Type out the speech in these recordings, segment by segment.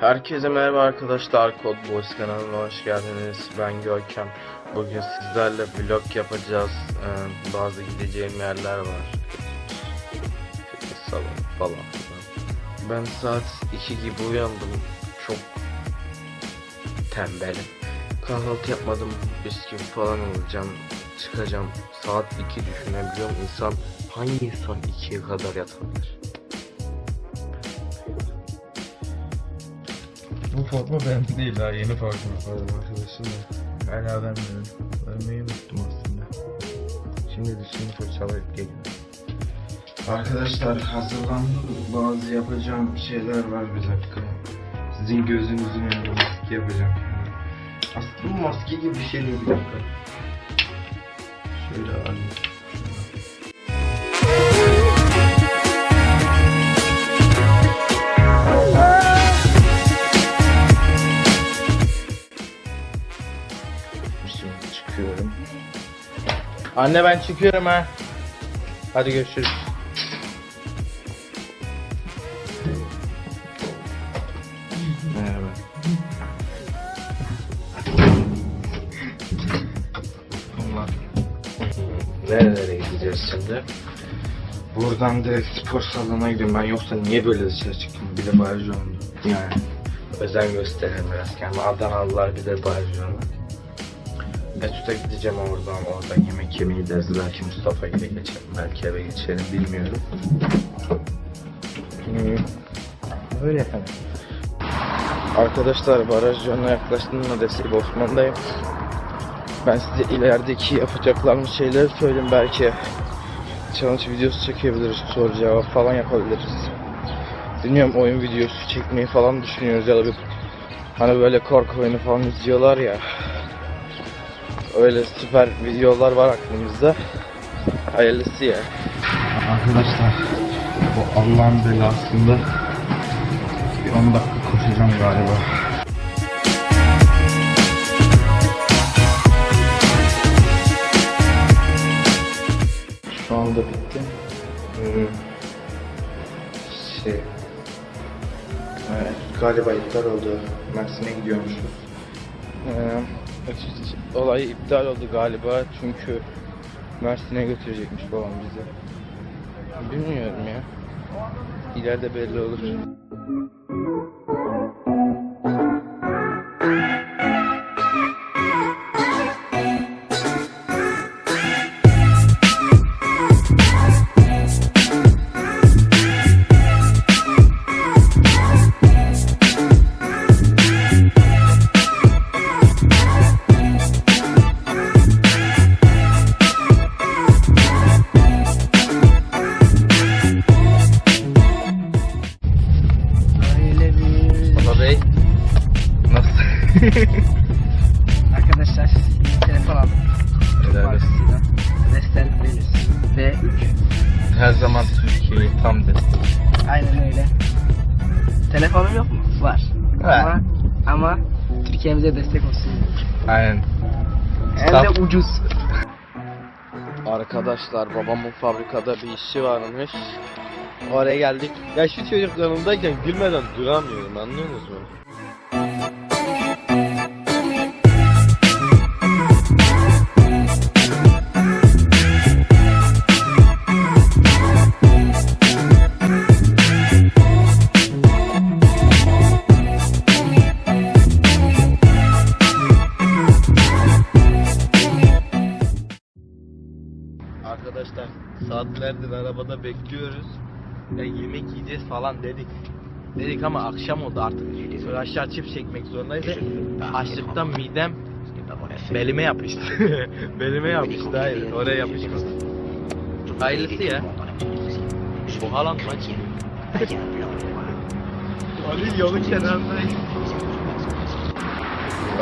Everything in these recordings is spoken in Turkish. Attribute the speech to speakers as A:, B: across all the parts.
A: Herkese merhaba arkadaşlar Kod Boys kanalına hoş geldiniz. Ben Görkem. Bugün sizlerle vlog yapacağız. Ee, bazı gideceğim yerler var. Salonu falan filan. Ben saat 2 gibi uyandım. Çok tembelim. Kahvaltı yapmadım. Bisküvi falan alacağım. Çıkacağım. Saat 2 düşünebiliyorum. İnsan hangi insan 2'ye kadar yatabilir?
B: Forma benim değil ha yeni forma forma arkadaşım da. Hala vermedim. Vermeyi unuttum aslında.
A: Şimdi dişimi fırçalayıp geliyorum. Arkadaşlar hazırlandım. Bazı yapacağım şeyler var bir dakika. Sizin gözünüzün önünde maske yapacağım. Aslında bu maske gibi bir şey değil bir dakika. Şöyle alayım. Anne ben çıkıyorum ha. Hadi görüşürüz. Merhaba. Allah. Nerelere gideceğiz şimdi? Buradan direkt spor salonuna gidiyorum. Ben yoksa niye böyle dışarı çıktım? Bir de baraj oldu. Yani özen gösterelim biraz kendime. Adanalılar bir de baraj oldu. Etüt'e gideceğim oradan, oradan yemek yemeyi gideriz. Belki Mustafa ile geçelim, belki eve geçelim, bilmiyorum. Hmm. Öyle efendim. Arkadaşlar baraj yönüne yaklaştığımda Desip Osman'dayım. Ben size ilerideki yapacaklarımız şeyleri söyleyeyim belki. Challenge videosu çekebiliriz, soru cevap falan yapabiliriz. Bilmiyorum oyun videosu çekmeyi falan düşünüyoruz ya da bir hani böyle korku oyunu falan izliyorlar ya. Öyle süper videolar var aklımızda. Hayırlısı ya. Arkadaşlar bu Allah'ın belasında bir 10 dakika koşacağım galiba. Şu anda bitti. Hmm. Şey. Evet, galiba iptal oldu. Mersin'e gidiyormuşuz. Ee, olay iptal oldu galiba çünkü Mersin'e götürecekmiş babam bizi. Bilmiyorum ya. İleride belli olur. Her zaman Türkiye'yi tam destek.
C: Aynen öyle. Telefonum yok mu? Var.
A: Var.
C: Ama, ama Türkiye'mize destek olsun.
A: Aynen.
C: Hem de ucuz.
A: Arkadaşlar babamın fabrikada bir işi varmış. Oraya geldik. Ya şu çocuk yanımdayken gülmeden duramıyorum anlıyorsunuz mu? Arkadaşlar saatlerdir arabada bekliyoruz. Ya yemek yiyeceğiz falan dedik. Dedik ama akşam oldu artık. Şöyle aşağı çift çekmek zorundayız. Açlıktan midem belime yapıştı. belime yapıştı hayır oraya yapışmadı. Hayırlısı ya. Bu Haaland maçı. Ali yolun kenarında.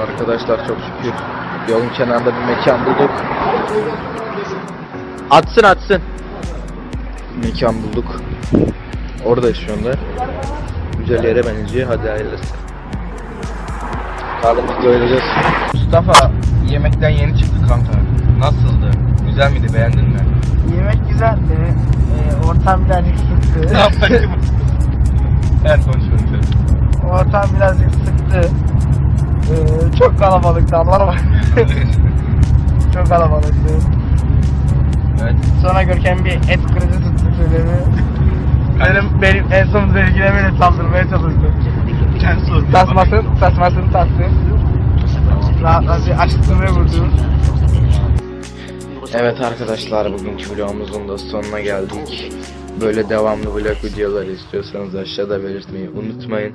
A: Arkadaşlar çok şükür yolun kenarında bir mekan bulduk. Atsın atsın. Mekan bulduk. Oradayız şu anda. Güzel yere benziyor. Hadi hayırlısı. Karnımızı doyuracağız. Mustafa yemekten yeni çıktı kanka. Nasıldı? Güzel miydi? Beğendin mi?
C: Yemek güzeldi. Ee, ortam birazcık sıktı.
A: Ne yapayım? Evet konuş konuş.
C: ortam birazcık sıktı. Ee, çok kalabalıktı Allah'a bak. çok kalabalıktı.
B: Evet.
C: Sonra Görkem bir et krizi tuttu söylemi. Benim, benim en son vergilemeyle saldırmaya çalıştı.
B: Sen sor.
C: Tasmasın, tasmasını taktı. Rahatladı, açtırmaya vurdu.
A: Evet arkadaşlar bugünkü vlogumuzun da sonuna geldik. Böyle devamlı vlog videoları istiyorsanız aşağıda belirtmeyi unutmayın.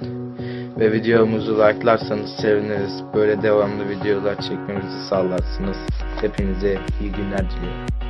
A: Ve videomuzu like'larsanız seviniriz. Böyle devamlı videolar çekmemizi sağlarsınız. Hepinize iyi günler diliyorum.